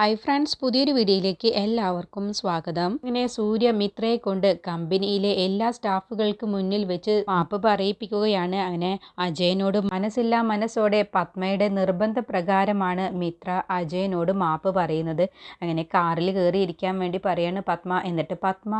Hi friends പുതിയൊരു വീഡിയോയിലേക്ക് എല്ലാവർക്കും സ്വാഗതം. ഇങ്ങനെ സൂര്യ മിത്രയെ കൊണ്ട് കമ്പനിയിലെ എല്ലാ സ്റ്റാഫുകൾക്ക് മുന്നിൽ വെച്ച് മാപ്പ് പറയിപ്പിക്കുകയാണ്. അങ്ങനെ അജയനോട് മനസ്സില്ലാ മനസ്സോടെ പത്മയുടെ നിർബന്ധ പ്രകാരമാണ് മിത്ര അജയനോട് മാപ്പ് പറയുന്നത്. അങ്ങനെ കാറിൽ കയറിയിരിക്കാൻ വേണ്ടി പറയാണ് പത്മ. എന്നിട്ട് പത്മ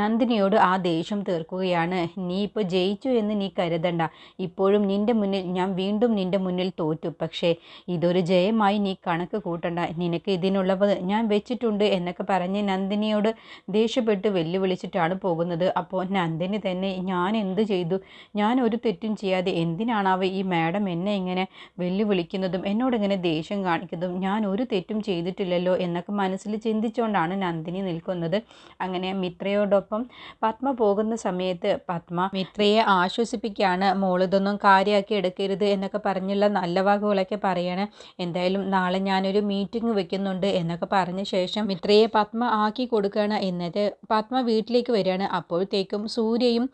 നന്ദിനിയോട് ആ ദേഷ്യം തീർക്കുകയാണ്. നീ ഇപ്പോൾ ജയിച്ചു എന്ന് നീ കരുതണ്ട. ഇപ്പോഴും നിന്റെ മുന്നിൽ ഞാൻ വീണ്ടും നിന്റെ മുന്നിൽ തോറ്റു. പക്ഷേ ഇതൊരു ജയമായി നീ കണക്ക് കൂട്ടണ്ട. നിനക്ക് ഇതിനുള്ള ഉള്ളത് ഞാൻ വെച്ചിട്ടുണ്ട് എന്നൊക്കെ പറഞ്ഞ് നന്ദിനിയോട് ദേഷ്യപ്പെട്ട് വെല്ലുവിളിച്ചിട്ടാണ് പോകുന്നത്. അപ്പോൾ നന്ദിനി തന്നെ ഞാൻ എന്ത് ചെയ്തു? ഞാൻ ഒരു തെറ്റും ചെയ്യാതെ എന്തിനാണാവ് ഈ മാഡം എന്നെ ഇങ്ങനെ വെല്ലുവിളിക്കുന്നതും എന്നോട് ഇങ്ങനെ ദേഷ്യം കാണിക്കുന്നതും? ഞാൻ ഒരു തെറ്റും ചെയ്തിട്ടില്ലല്ലോ എന്നൊക്കെ മനസ്സിൽ ചിന്തിച്ചുകൊണ്ടാണ് നന്ദിനി നിൽക്കുന്നത്. അങ്ങനെ മിത്രയോടൊപ്പം പത്മ പോകുന്ന സമയത്ത് പത്മ മിത്രയെ ആശ്വസിപ്പിക്കുകയാണ്. മോളിതൊന്നും കാര്യമാക്കി എടുക്കരുത് എന്നൊക്കെ പറഞ്ഞുള്ള നല്ല വാക്കുകളൊക്കെ പറയാണ്. എന്തായാലും നാളെ ഞാനൊരു മീറ്റിംഗ് വെക്കുന്നുണ്ട് എന്നൊക്കെ പറഞ്ഞ ശേഷം മിത്രയെ പത്മ ആക്കി കൊടുക്കുകയാണ്. എന്നിട്ട് പത്മ വീട്ടിലേക്ക് വരികയാണ്. അപ്പോഴത്തേക്കും സൂര്യയും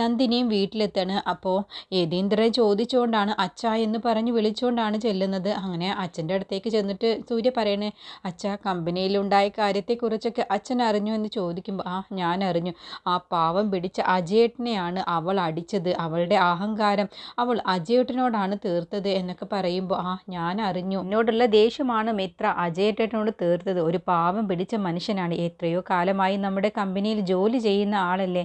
നന്ദിനിയും വീട്ടിലെത്താണ് അപ്പോൾ യതീന്ദ്രൻ ചോദിച്ചുകൊണ്ടാണ് അച്ഛ എന്ന് പറഞ്ഞ് വിളിച്ചുകൊണ്ടാണ് ചെല്ലുന്നത്. അങ്ങനെ അച്ഛന്റെ അടുത്തേക്ക് ചെന്നിട്ട് സൂര്യ പറയണേ അച്ഛ കമ്പനിയിലുണ്ടായ കാര്യത്തെക്കുറിച്ചൊക്കെ അച്ഛൻ അറിഞ്ഞു എന്ന് ചോദിക്കുമ്പോൾ ആ ഞാൻ അറിഞ്ഞു. ആ പാവം പിടിച്ച അജയേട്ടനെയാണ് അവൾ അടിച്ചത്. അവളുടെ അഹങ്കാരം അവൾ അജയേട്ടനോടാണ് തീർത്തത് എന്നൊക്കെ പറയുമ്പോൾ ആ ഞാൻ അറിഞ്ഞു. എന്നോടുള്ള ദേഷ്യമാണ് മിത്ര. അജയേട്ടനോട് തീർത്തത്. ഒരു പാവം പിടിച്ച മനുഷ്യനാണ്. എത്രയോ കാലമായി നമ്മുടെ കമ്പനിയിൽ ജോലി ചെയ്യുന്ന ആളല്ലേ?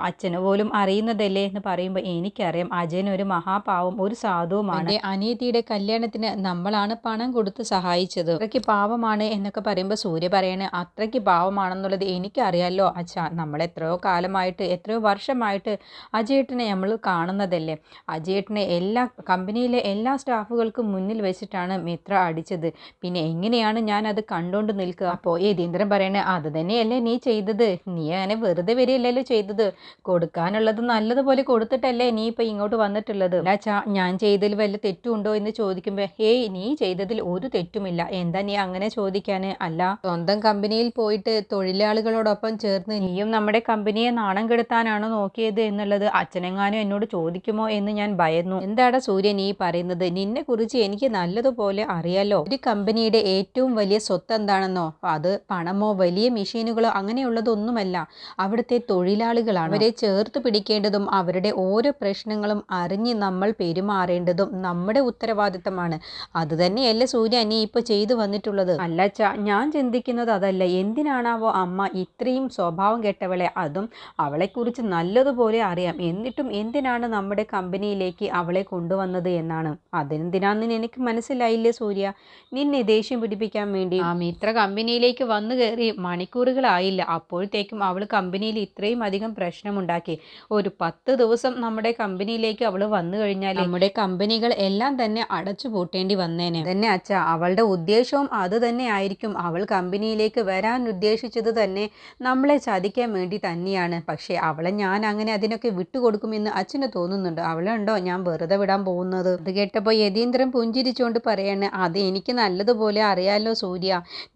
അച്ഛന് പോലും അറിയുന്നതല്ലേ എന്ന് പറയുമ്പോൾ എനിക്കറിയാം. അജയൻ ഒരു മഹാപാവം ഒരു സാധുവുമാണ്. അനീതിയുടെ കല്യാണത്തിന് നമ്മളാണ് പണം കൊടുത്ത് സഹായിച്ചത്. അത്രയ്ക്ക് പാവമാണ് എന്നൊക്കെ പറയുമ്പോൾ സൂര്യ പറയണേ അത്രയ്ക്ക് പാവമാണെന്നുള്ളത് എനിക്കറിയാമല്ലോ അച്ഛ. നമ്മൾ എത്രയോ കാലമായിട്ട് എത്രയോ വർഷമായിട്ട് അജയേട്ടനെ നമ്മൾ കാണുന്നതല്ലേ? അജയേട്ടനെ എല്ലാ കമ്പനിയിലെ എല്ലാ സ്റ്റാഫുകൾക്കും മുന്നിൽ വെച്ചിട്ടാണ് മിത്ര അടിച്ചത്. പിന്നെ എങ്ങനെയാണ് ഞാൻ അത് കണ്ടുകൊണ്ട് നിൽക്കുക. അപ്പോൾ യതീന്ദ്രൻ പറയണേ അത് തന്നെയല്ലേ നീ ചെയ്തത്. നീ അങ്ങനെ വെറുതെ വരികയല്ലല്ലോ ചെയ്തത്. കൊടുക്കാനുള്ളത് നല്ലതുപോലെ കൊടുത്തിട്ടല്ലേ നീ ഇപ്പം ഇങ്ങോട്ട് വന്നിട്ടുള്ളത്? അച്ഛാ ഞാൻ ചെയ്തതിൽ വല്ല തെറ്റുണ്ടോ എന്ന് ചോദിക്കുമ്പോൾ ഹേയ് നീ ചെയ്തതിൽ ഒരു തെറ്റുമില്ല. എന്താ നീ അങ്ങനെ ചോദിക്കാൻ അല്ല സ്വന്തം കമ്പനിയിൽ പോയിട്ട് തൊഴിലാളികളോടൊപ്പം ചേർന്ന് നീയും നമ്മുടെ കമ്പനിയെ നാണം കെടുത്താനാണോ നോക്കിയത് എന്നുള്ളത് അച്ഛനെങ്ങാനും എന്നോട് ചോദിക്കുമോ എന്ന് ഞാൻ ഭയന്നു. എന്താടാ സൂര്യ നീ പറയുന്നത്? നിന്നെ കുറിച്ച് എനിക്ക് നല്ലതുപോലെ അറിയാലോ. ഒരു കമ്പനിയുടെ ഏറ്റവും വലിയ സ്വത്ത് എന്താണെന്നോ അത് പണമോ വലിയ മെഷീനുകളോ അങ്ങനെയുള്ളതൊന്നുമല്ല. അവിടുത്തെ തൊഴിലാളികളാണ്. അവരെ ചേർത്ത് പിടിക്കേണ്ടതും അവരുടെ ഓരോ പ്രശ്നങ്ങളും അറിഞ്ഞ് നമ്മൾ പെരുമാറേണ്ടതും നമ്മുടെ ഉത്തരവാദിത്തമാണ്. അത് തന്നെയല്ലേ സൂര്യ നീ ഇപ്പൊ ചെയ്തു വന്നിട്ടുള്ളത്? അല്ലച്ച ഞാൻ ചിന്തിക്കുന്നത് അതല്ല. എന്തിനാണാവോ അമ്മ ഇത്രയും സ്വഭാവം കെട്ടവളെ? അതും അവളെക്കുറിച്ച് നല്ലതുപോലെ അറിയാം. എന്നിട്ടും എന്തിനാണ് നമ്മുടെ കമ്പനിയിലേക്ക് അവളെ കൊണ്ടുവന്നത് എന്നാണ്? അതെന്തിനാന്ന് എനിക്ക് മനസ്സിലായില്ലേ സൂര്യ? നിന്നെ ദേഷ്യം പിടിപ്പിക്കാൻ വേണ്ടി. ആ മിത്ര കമ്പനിയിലേക്ക് വന്നു കയറി മണിക്കൂറുകളായില്ല. അപ്പോഴത്തേക്കും അവൾ കമ്പനിയിൽ ഇത്രയും അധികം പ്രശ്നമുണ്ടാക്കി. ഒരു പത്ത് ദിവസം നമ്മുടെ കമ്പനിയിലേക്ക് അവൾ വന്നു കഴിഞ്ഞാൽ നമ്മുടെ കമ്പനികൾ എല്ലാം തന്നെ അടച്ചു പൂട്ടേണ്ടി വന്നേനെ. തന്നെ അച്ഛ. അവളുടെ ഉദ്ദേശവും അത് തന്നെ ആയിരിക്കും. അവൾ കമ്പനിയിലേക്ക് വരാൻ ഉദ്ദേശിച്ചത് തന്നെ നമ്മളെ ചതിക്കാൻ വേണ്ടി തന്നെയാണ്. പക്ഷേ അവളെ ഞാൻ അങ്ങനെ അതിനൊക്കെ വിട്ടുകൊടുക്കുമെന്ന് അച്ഛന് തോന്നുന്നുണ്ട്. അവളുണ്ടോ ഞാൻ വെറുതെ വിടാൻ പോകുന്നത്? അത് കേട്ടപ്പോൾ യതീന്ദ്രൻ പുഞ്ചിരിച്ചുകൊണ്ട് പറയാണ് അത് എനിക്ക് നല്ലതുപോലെ അറിയാലോ സൂര്യ.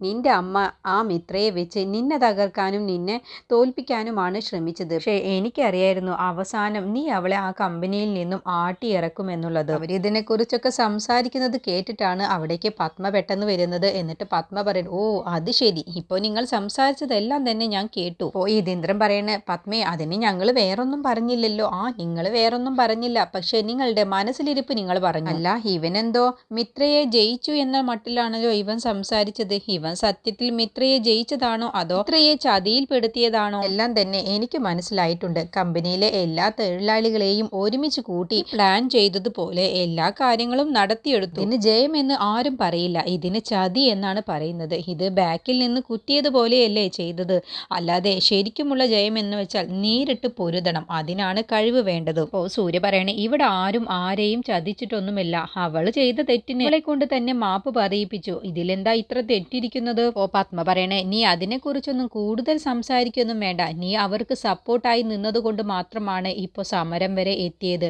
നിന്റെ അമ്മ ആ മിത്രയെ വെച്ച് നിന്നെ തകർക്കാനും നിന്നെ തോൽപ്പിക്കാനുമാണ് ശ്രമിച്ചത്. പക്ഷേ എനിക്കറിയായിരുന്നു അവസാനം നീ അവളെ ആ കമ്പനിയിൽ നിന്നും ആട്ടിയിറക്കുമെന്നുള്ളത്. അവരിതിനെ കുറിച്ചൊക്കെ സംസാരിക്കുന്നത് കേട്ടിട്ടാണ് അവിടേക്ക് പത്മ പെട്ടെന്ന് വരുന്നത്. എന്നിട്ട് പത്മ പറയുന്നു ഓ അത് ശരി. ഇപ്പോൾ നിങ്ങൾ സംസാരിച്ചതെല്ലാം തന്നെ ഞാൻ കേട്ടു. ഓ ഇതിന്ദ്രൻ പറയണ പത്മേ അതിന് ഞങ്ങൾ വേറൊന്നും പറഞ്ഞില്ലല്ലോ. ആ നിങ്ങൾ വേറൊന്നും പറഞ്ഞില്ല. പക്ഷേ നിങ്ങളുടെ മനസ്സിലിരിപ്പ് നിങ്ങൾ പറഞ്ഞു. അല്ല ഇവനെന്തോ മിത്രയെ ജയിച്ചു എന്ന മട്ടിലാണല്ലോ ഇവൻ സംസാരിച്ചത്. ഇവൻ സത്യത്തിൽ മിത്രയെ ജയിച്ചതാണോ? അതോ മിത്രയെ ചതിയിൽപ്പെടുത്തിയതാണോ? എല്ലാം തന്നെ എനിക്ക് മനസ്സിലായിട്ടുണ്ട്. കമ്പനിയിലെ എല്ലാ തൊഴിലാളികളെയും ഒരുമിച്ച് കൂട്ടി പ്ലാൻ ചെയ്തതുപോലെ എല്ലാ കാര്യങ്ങളും നടത്തിയെടുത്തു. ഇതിന് ജയമെന്ന് എന്ന് ആരും പറയില്ല. ഇതിന് ചതി എന്നാണ് പറയുന്നത്. ഇത് ബാക്കിൽ നിന്ന് കുത്തിയതുപോലെയല്ലേ ചെയ്തത്. അല്ലാതെ ശരിക്കുമുള്ള ജയം എന്ന് വെച്ചാൽ നേരിട്ട് പൊരുതണം. അതിനാണ് കഴിവ് വേണ്ടത്. ഓ സൂര്യ പറയണേ ഇവിടെ ആരും ആരെയും ചതിച്ചിട്ടൊന്നുമില്ല. അവൾ ചെയ്ത തെറ്റിനെ കൊണ്ട് തന്നെ മാപ്പ് പറയിപ്പിച്ചു. ഇതിലെന്താ ഇത്ര തെറ്റിരിക്കുന്നത്? പോപ്പാത്മ പത്മ പറയണേ നീ അതിനെക്കുറിച്ചൊന്നും കൂടുതൽ സംസാരിക്കൊന്നും വേണ്ട. നീ അവർക്ക് സപ്പോർട്ടായി നിന്നതുകൊണ്ട് മാത്രമാണ് ഇപ്പോൾ സമരം വരെ എത്തിയത്.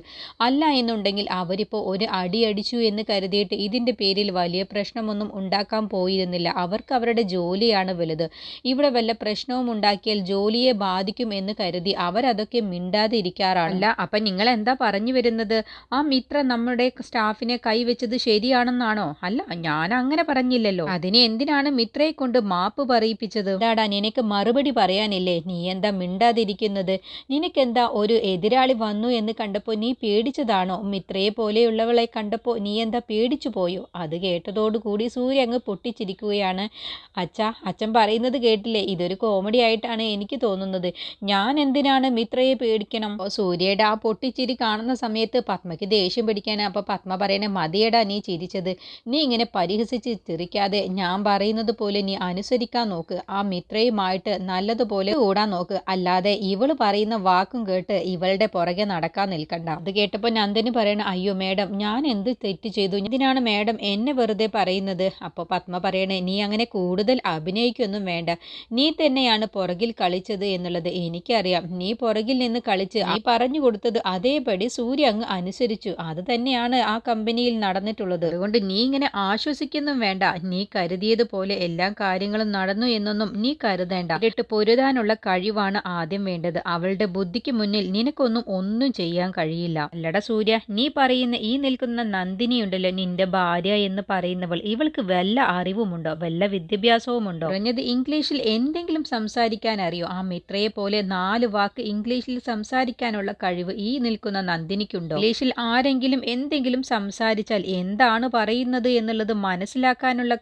അല്ല എന്നുണ്ടെങ്കിൽ അവരിപ്പോൾ ഒരു അടി അടിച്ചു എന്ന് കരുതിയിട്ട് ഇതിന്റെ പേരിൽ വലിയ പ്രശ്നമൊന്നും ഉണ്ടാക്കാൻ പോയിരുന്നില്ല. അവർക്ക് അവരുടെ ജോലിയാണ് വലുത്. ഇവിടെ വല്ല പ്രശ്നവും ഉണ്ടാക്കിയാൽ ജോലിയെ ബാധിക്കും എന്ന് കരുതി അവരതൊക്കെ മിണ്ടാതെ ഇരിക്കാറാണ് അല്ല അപ്പം നിങ്ങൾ എന്താ പറഞ്ഞു വരുന്നത്? ആ മിത്ര നമ്മുടെ സ്റ്റാഫിനെ കൈവച്ചത് ശരിയാണെന്നാണോ? അല്ല ഞാൻ അങ്ങനെ പറഞ്ഞില്ലല്ലോ. അതിനെ എന്തിനാണ് മിത്രയെ കൊണ്ട് മാപ്പ് പറയിപ്പിച്ചത്? ഡാടാ നിനക്ക് മറുപടി പറയാനില്ലേ? നീ എന്താ മിണ്ടാതിരിക്കുന്നത്? നിനക്കെന്താ ഒരു എതിരാളി വന്നു എന്ന് കണ്ടപ്പോൾ നീ പേടിച്ചതാണോ? മിത്രയെ പോലെയുള്ളവളെ കണ്ടപ്പോൾ നീ എന്താ പേടിച്ചു പോയോ? അത് കേട്ടതോടുകൂടി സൂര്യ അങ്ങ് പൊട്ടിച്ചിരിക്കുകയാണ്. അച്ഛ അച്ഛൻ പറയുന്നത് കേട്ടില്ലേ? ഇതൊരു കോമഡി ആയിട്ടാണ് എനിക്ക് തോന്നുന്നത്. ഞാൻ എന്തിനാണ് മിത്രയെ പേടിക്കണം? സൂര്യയുടെ ആ പൊട്ടിച്ചിരി കാണുന്ന സമയത്ത് പത്മയ്ക്ക് ദേഷ്യം പിടിക്കാനാണ് അപ്പോൾ പത്മ പറയണേ മതിയടാ നീ ചിരിച്ചത്. നീ ഇങ്ങനെ പരിഹസിച്ച് ചിരിക്കാതെ ഞാൻ പറയുന്നത് പോലെ നീ അനുസരിക്കാൻ നോക്ക്. ആ മിത്രയുമായിട്ട് നല്ലതുപോലെ കൂടാൻ നോക്ക്. അല്ലാതെ ഇവൾ പറയുന്ന വാക്കും കേട്ട് ഇവളുടെ പുറകെ നടക്കാൻ നിൽക്കണ്ട. അത് കേട്ടപ്പോൾ നന്ദന് പറയണ അയ്യോ മേഡം ഞാൻ എന്ത് തെറ്റ് ചെയ്തു? ഇതിനാണ് മേഡം എന്നെ വെറുതെ പറയുന്നത്? അപ്പോൾ പത്മ പറയണേ നീ അങ്ങനെ കൂടുതൽ അഭിനയിക്കൊന്നും വേണ്ട. നീ തന്നെയാണ് പുറകിൽ കളിച്ചത് എന്നുള്ളത് എനിക്കറിയാം. നീ പുറകിൽ നിന്ന് കളിച്ച് നീ പറഞ്ഞു കൊടുത്തത് അതേപടി സൂര്യ അങ്ങ് അനുസരിച്ചു. അത് തന്നെയാണ് ആ കമ്പനിയിൽ നടന്നിട്ടുള്ളത്. അതുകൊണ്ട് നീ ഇങ്ങനെ ആശ്വസിക്കൊന്നും വേണ്ട. നീ കരുതിയതുപോലെ എല്ലാ കാര്യങ്ങളും നടന്നു എന്നൊന്നും നീ കരുതേണ്ട. ഇട്ട് പൊരുതാനുള്ള കഴിവാണ് ആദ്യം വേണ്ടത്. അവളുടെ ബുദ്ധിക്ക് മുന്നിൽ നിനക്കൊന്നും ഒന്നും ചെയ്യാൻ കഴിയില്ല. അല്ലട സൂര്യ നീ പറയുന്ന ഈ നിൽക്കുന്ന നന്ദിനി ഉണ്ടല്ലോ നിന്റെ ഭാര്യ എന്ന് പറയുന്നവൾ. ഇവൾക്ക് വല്ല അറിവുമുണ്ടോ? വല്ല വിദ്യാഭ്യാസവുമുണ്ടോ? പറഞ്ഞത് ഇംഗ്ലീഷിൽ എന്തെങ്കിലും സംസാരിക്കാൻ അറിയോ? ആ മിത്രയെ പോലെ നാല് വാക്ക് ഇംഗ്ലീഷിൽ സംസാരിക്കാനുള്ള കഴിവ് ഈ നിൽക്കുന്ന നന്ദിനിക്കുണ്ടോ? ഇംഗ്ലീഷിൽ ആരെങ്കിലും എന്തെങ്കിലും സംസാരിച്ചാൽ എന്താണ് പറയുന്നത് എന്നുള്ളത് മനസ്സിലാക്കാനുള്ള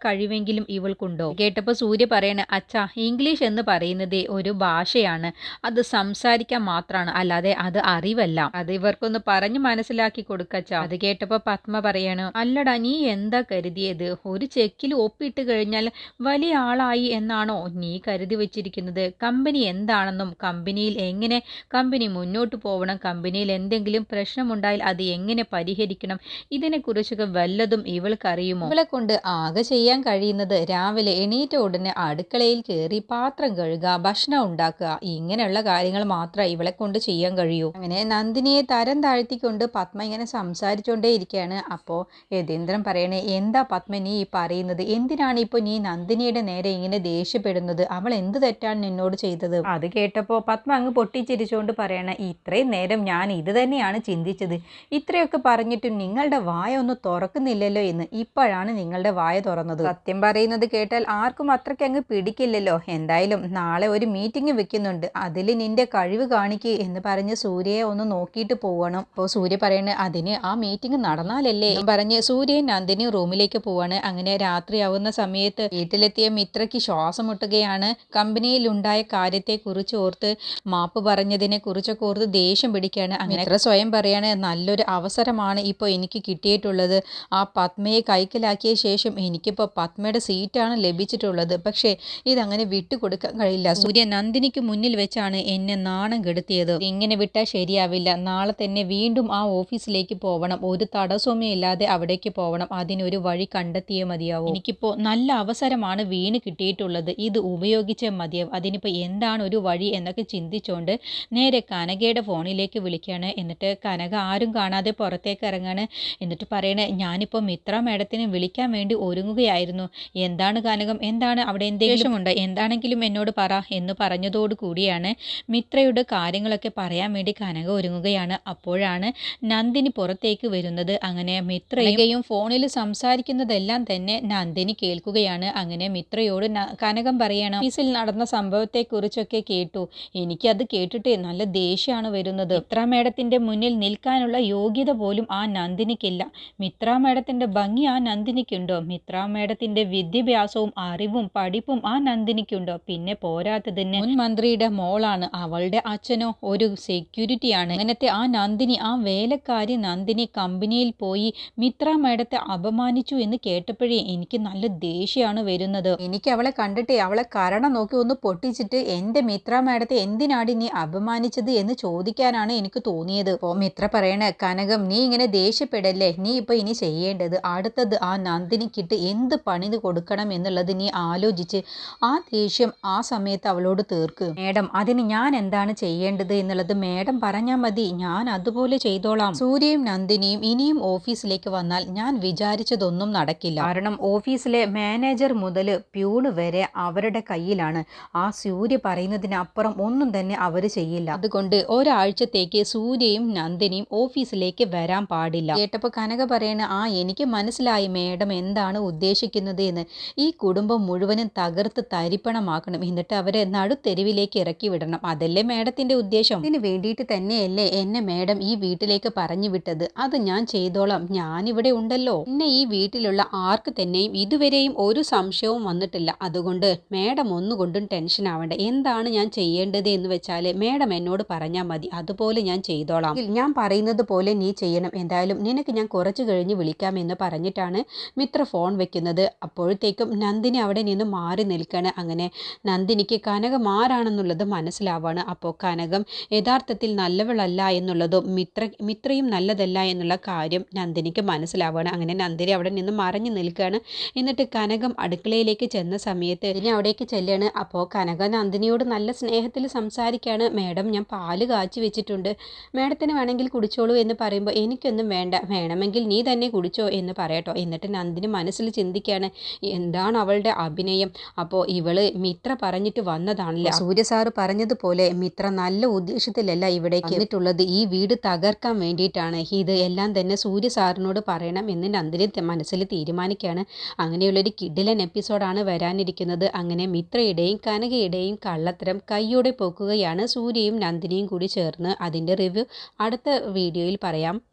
കഴിവെങ്കിലും ഇവൾക്കുണ്ടോ? കേട്ടപ്പോൾ സൂര്യ പറയണ അച്ഛാ ഇംഗ്ലീഷ് എന്ന് പറയുന്നത് ഒരു ഭാഷയാണ്. അത് സംസാരിക്കാൻ മാത്രമാണ് അല്ലാതെ അത് അറിവല്ല. അത് ഇവർക്കൊന്ന് പറഞ്ഞു മനസ്സിലാക്കി കൊടുക്കച്ച അത് കേട്ടപ്പോൾ പത്മ പറയാണ് അല്ലടാ നീ എന്താ കരുതിയത്? ഒരു ചെക്കിൽ ഒപ്പിട്ട് കഴിഞ്ഞാൽ വലിയ ആളായി എന്നാണോ നീ കരുതി വെച്ചിരിക്കുന്നത്? കമ്പനി എന്താണെന്നും കമ്പനിയിൽ എങ്ങനെ കമ്പനി മുന്നോട്ട് പോകണം കമ്പനിയിൽ എന്തെങ്കിലും പ്രശ്നമുണ്ടായാൽ അത് എങ്ങനെ പരിഹരിക്കണം? ഇതിനെക്കുറിച്ചൊക്കെ വല്ലതും ഇവൾക്കറിയുമോ? ഇവളെ കൊണ്ട് ആകെ ചെയ്യാൻ കഴിയുന്നത് രാവിലെ എണീറ്റ ഉടനെ അടുക്കളയിൽ കയറി പാത്രം കഴുകുക ഭക്ഷണം ഉണ്ടാക്കുക. ഇങ്ങനെയുള്ള കാര്യങ്ങൾ മാത്രമേ ഇവളെ കൊണ്ട് ചെയ്യാൻ കഴിയൂ. അങ്ങനെ നന്ദിനിയെ തരം താഴ്ത്തിക്കൊണ്ട് പത്മ ഇങ്ങനെ സംസാരിച്ചുകൊണ്ടേ ഇരിക്കുകയാണ്. അപ്പോൾ യതീന്ദ്രൻ പറയണേ എന്താ പത്മ നീ ഈ പറയുന്നത്? എന്തിനാണ് ഇപ്പോൾ നീ നന്ദിനിയുടെ നേരെ ഇങ്ങനെ ദേഷ്യപ്പെടുന്നത്? അവൾ എന്ത് തെറ്റാണ് നിന്നോട് ചെയ്തത്? അത് കേട്ടപ്പോൾ പത്മ അങ്ങ് പൊട്ടിച്ചിരിച്ചുകൊണ്ട് പറയണ ഇത്രയും നേരം ഞാൻ ഇത് തന്നെയാണ് ചിന്തിച്ചത്. ഇത്രയൊക്കെ പറഞ്ഞിട്ടും നിങ്ങളുടെ വായ ഒന്ന് തുറക്കുന്നില്ലല്ലോ എന്ന്. ഇപ്പോഴാണ് നിങ്ങളുടെ വായ തുറന്നത്. സത്യം പറയുന്നത് കേട്ടാൽ ആർക്കും അത്രയ്ക്ക് അങ്ങ് പിടിക്കില്ലല്ലോ. എന്തായാലും നാളെ ഒരു മീറ്റിംഗ് വെക്കുന്നുണ്ട്. അതിൽ നിന്റെ കഴിവ് കാണിക്കുക എന്ന് പറഞ്ഞ് സൂര്യയെ ഒന്ന് നോക്കിയിട്ട് പോവണം. അപ്പോൾ സൂര്യ പറയണ് അതിന് ആ മീറ്റിംഗ് നടന്നാലല്ലേ? പറഞ്ഞ് സൂര്യൻ നന്ദിനി റൂമിലേക്ക് പോവാണ്. അങ്ങനെ രാത്രിയാവുന്ന സമയത്ത് വീട്ടിലെത്തിയ മിത്രയ്ക്ക് ശ്വാസം മുട്ടുകയാണ് കമ്പനിയിൽ ഉണ്ടായ കാര്യത്തെ കുറിച്ച് ഓർത്ത് മാപ്പ് പറഞ്ഞതിനെ കുറിച്ചൊക്കെ ഓർത്ത് ദേഷ്യം പിടിക്കുകയാണ് അങ്ങനെ മിത്ര സ്വയം പറയാണ് നല്ലൊരു അവസരമാണ് ഇപ്പോൾ എനിക്ക് കിട്ടിയിട്ടുള്ളത്. ആ പത്മയെ കൈക്കലാക്കിയ ശേഷം എനിക്കിപ്പോൾ പത്മയുടെ സീറ്റാണ് ലഭിച്ചിട്ടുള്ളത്. പക്ഷേ ഇതങ്ങനെ വിട്ടുകൊടുക്കാൻ കഴിയില്ല. സൂര്യ നന്ദിനിക്ക് മുന്നിൽ വെച്ചാണ് എന്നെ നാണം കെടുത്തിയത്. ഇങ്ങനെ വിട്ടാൽ ശരിയാവില്ല. നാളെ തന്നെ വീണ്ടും ആ ഓഫീസിലേക്ക് പോവണം. ഒരു തടസ്സമേ ഇല്ലാതെ അവിടേക്ക് പോവണം. അതിനൊരു വഴി കണ്ടെത്തിയേ മതിയാവും. എനിക്കിപ്പോൾ നല്ല അവസരമാണ് വീണ് കിട്ടിയിട്ടുള്ളത്. ഇത് ഉപയോഗിച്ചേ മതിയാവും. അതിനിപ്പോ എന്താണ് ഒരു വഴി എന്നൊക്കെ ചിന്തിച്ചുകൊണ്ട് നേരെ കനകയുടെ ഫോണിലേക്ക് വിളിക്കുകയാണ് എന്നിട്ട് കനക ആരും കാണാതെ പുറത്തേക്ക് ഇറങ്ങാണ്. എന്നിട്ട് പറയണേ ഞാനിപ്പോൾ മിത്ര മേഡത്തിനെ വിളിക്കാൻ വേണ്ടി ഒരുങ്ങുകയായിരുന്നു. എന്താണ് കാനകം? എന്താണ് അവിടെ എന്തെങ്കിലും ഉണ്ട് എന്താണെങ്കിലും എന്നോട് പറ എന്ന് പറഞ്ഞതോട് കൂടിയാണ് മിത്രയുടെ കാര്യങ്ങളൊക്കെ പറയാൻ വേണ്ടി കനക ഒരുങ്ങുകയാണ്. അപ്പോഴാണ് നന്ദിനി പുറത്തേക്ക് വരുന്നത്. അങ്ങനെ മിത്രയും ഫോണിൽ സംസാരിക്കുന്നതെല്ലാം തന്നെ നന്ദിനി കേൾക്കുകയാണ്. അങ്ങനെ മിത്രയോട് കനകം പറയണം ഓഫീസിൽ നടന്ന സംഭവത്തെക്കുറിച്ചൊക്കെ കേട്ടു. എനിക്കത് കേട്ടിട്ട് നല്ല ദേഷ്യമാണ് വരുന്നത്. മിത്ര മേഡത്തിന്റെ മുന്നിൽ നിൽക്കാനുള്ള യോഗ്യത പോലും ആ നന്ദിനിക്കില്ല. മിത്ര മേഡത്തിന്റെ ഭംഗി ആ നന്ദിനിക്കുണ്ടോ? മിത്ര മേഡത്തിന്റെ വിദ്യാഭ്യാസവും അറിവും പഠിപ്പും ആ നന്ദിനിക്കുണ്ടോ. പിന്നെ പോരാത്തതിന് മുൻ മന്ത്രിയുടെ മോളാണ് അവളുടെ അച്ഛനോ ഒരു സെക്യൂരിറ്റി ആണ് അങ്ങനത്തെ ആ നന്ദിനി ആ വേലക്കാരി നന്ദിനി കമ്പനിയിൽ പോയി മിത്ര മേഡത്തെ അപമാനിച്ചു എന്ന് കേട്ടപ്പോഴേ എനിക്ക് നല്ല ദേഷ്യമാണ് വരുന്നത്. എനിക്ക് അവളെ കണ്ടിട്ട് അവളെ കരണം നോക്കി ഒന്ന് പൊട്ടിച്ചിട്ട് എന്റെ മിത്ര മേഡത്തെ എന്തിനാടി നീ അപമാനിച്ചത് എന്ന് ചോദിക്കാനാണ് എനിക്ക് തോന്നിയത്. ഓ മിത്ര പറയണേ കനകം നീ ഇങ്ങനെ ദേഷ്യപ്പെടല്ലേ? നീ ഇപ്പൊ ഇനി ചെയ്യേണ്ടത് അടുത്തത് ആ നന്ദിനിക്കിട്ട് എന്ത് പണിത് കൊടുക്കണം എന്നുള്ളത് നീ ആലോചിച്ച് ആ ദേഷ്യം ആ സമയത്ത് അവളോട് തീർക്ക്. മേഡം അതിന് ഞാൻ എന്താണ് ചെയ്യേണ്ടത്? എന്നുള്ളത് മേഡം പറഞ്ഞാൽ മതി. ഞാൻ അതുപോലെ ചെയ്തോളാം. സൂര്യയും നന്ദിനിയും ഇനിയും ഓഫീസിലേക്ക് വന്നാൽ ഞാൻ വിചാരിച്ചതൊന്നും നടക്കില്ല. കാരണം ഓഫീസിലെ മാനേജർ മുതൽ പ്യൂണ് വരെ അവരുടെ കയ്യിലാണ്. ആ സൂര്യ പറയുന്നതിനപ്പുറം ഒന്നും തന്നെ അവർ ചെയ്യില്ല. അതുകൊണ്ട് ഒരാഴ്ചത്തേക്ക് സൂര്യയും നന്ദിനിയും ഓഫീസിലേക്ക് വരാൻ പാടില്ല. കേട്ടപ്പോൾ കനക പറയണ ആ എനിക്ക് മനസ്സിലായി മേഡം എന്താണ് ഉദ്ദേശിക്കുന്നത്? എന്ന് ഈ കുടുംബം മുഴുവനും തകർത്ത് തരിപ്പണമാക്കണം. എന്നിട്ട് അവരെ നടുത്തെരുവിലേക്ക് ഇറക്കി വിടണം. അതല്ലേ മേഡത്തിന്റെ ഉദ്ദേശം? ഇതിന് വേണ്ടിയിട്ട് തന്നെയല്ലേ എന്നെ മേഡം ഈ വീട്ടിലേക്ക് പറഞ്ഞു വിട്ടത്? അത് ഞാൻ ചെയ്തോളാം. ഞാനിവിടെ ഉണ്ടല്ലോ. എന്നെ ഈ വീട്ടിലുള്ള ആർക്ക് തന്നെയും ഇതുവരെയും ഒരു സംശയവും വന്നിട്ടില്ല. അതുകൊണ്ട് മേഡം ഒന്നുകൊണ്ടും ടെൻഷൻ ആവണ്ട. എന്താണ് ഞാൻ ചെയ്യേണ്ടത് എന്ന് വെച്ചാൽ മേഡം എന്നോട് പറഞ്ഞാൽ മതി. അതുപോലെ ഞാൻ ചെയ്തോളാം. ഞാൻ പറയുന്നത് പോലെ നീ ചെയ്യണം. എന്തായാലും നിനക്ക് ഞാൻ കുറച്ച് കഴിഞ്ഞ് വിളിക്കാമെന്ന് പറഞ്ഞിട്ടാണ് മിത്ര ഫോൺ വെക്കുന്നത്. അപ്പോഴത്തേക്കും നന്ദിനി അവിടെ നിന്ന് മാറി നിൽക്കുകയാണ് അങ്ങനെ നന്ദിനിക്ക് കനകം ആരാണെന്നുള്ളത് മനസ്സിലാവാണ്. അപ്പോൾ കനകം യഥാർത്ഥത്തിൽ നല്ലവളല്ല എന്നുള്ളതും മിത്ര മിത്രയും നല്ലതല്ല എന്നുള്ള കാര്യം നന്ദിനിക്ക് മനസ്സിലാവുകയാണ് അങ്ങനെ നന്ദിനി അവിടെ നിന്ന് മറഞ്ഞു നിൽക്കുകയാണ് എന്നിട്ട് കനകം അടുക്കളയിലേക്ക് ചെന്ന സമയത്ത് ഇതിനെ അവിടേക്ക് ചെല്ലുകയാണ് അപ്പോൾ കനക നന്ദിനിയോട് നല്ല സ്നേഹത്തിൽ സംസാരിക്കുകയാണ് മേഡം ഞാൻ പാൽ കാച്ചി വെച്ചിട്ടുണ്ട്. മേഡത്തിന് വേണമെങ്കിൽ കുടിച്ചോളൂ എന്ന് പറയുമ്പോൾ എനിക്കൊന്നും വേണ്ട. വേണമെങ്കിൽ നീ തന്നെ കുടിച്ചോ എന്ന് പറയട്ടോ. എന്നിട്ട് നന്ദിനി മനസ്സിൽ ചിന്തിക്കുകയാണ് എന്താണ് അവളുടെ അഭിനയം? അപ്പോൾ ഇവൾ മിത്ര പറഞ്ഞിട്ട് വന്നതാണല്ലോ? സൂര്യ സാറ് പറഞ്ഞതുപോലെ മിത്ര നല്ല ഉദ്ദേശത്തിലല്ല ഇവിടേക്ക് വന്നിട്ടുള്ളത് ഈ വീട് തകർക്കാൻ വേണ്ടിയിട്ടാണ്. ഇത് എല്ലാം തന്നെ സൂര്യ സാറിനോട് പറയണം എന്ന് നന്ദിനി മനസ്സിൽ തീരുമാനിക്കുകയാണ്. അങ്ങനെയുള്ളൊരു കിഡിലൻ എപ്പിസോഡാണ് വരാനിരിക്കുന്നത്. അങ്ങനെ മിത്രയുടെയും കനകയുടെയും കള്ളത്തരം കൈയോടെ പൊക്കുകയാണ് സൂര്യയും നന്ദിനിയും കൂടി ചേർന്ന് അതിന്റെ റിവ്യൂ. അടുത്ത വീഡിയോയിൽ പറയാം.